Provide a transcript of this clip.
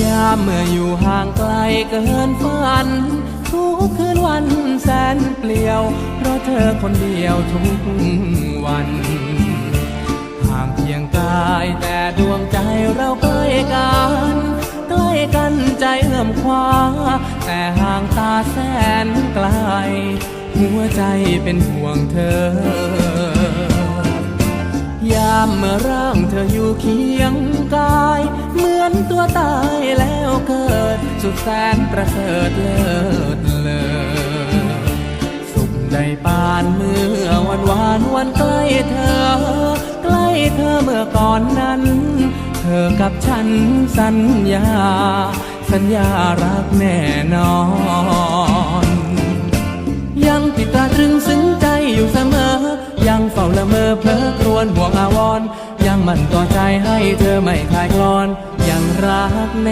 ยามเมื่ออยู่ห่างไกลเกินฝัน ทุกคืนวันแสนเปลี่ยว เพราะเธอคนเดียวทุกวัน ห่างเพียงกายแต่ดวงใจเราใกล้กัน ใกล้กันใจเอื้อมคว้า แต่ห่างตาแสนไกล หัวใจเป็นห่วงเธอ ยามเมื่อร่างเธออยู่เคียงกาย ตัวตายแล้วเกิด สุดแสนประเสริฐเลิศเลอสุขได้ปานเมื่อวันวานวันใกล้เธอ ใกล้เธอเมื่อก่อนนั้น เธอกับฉันสัญญา สัญญารักแน่นอน ยังติดตราตรึงซึ้งใจอยู่เสมอ ยังเฝ้าละเมอเพลอครวญห่วงอาวรณ์ยังมันต่อใจให้เธอไม่คลายกลอน รักแน่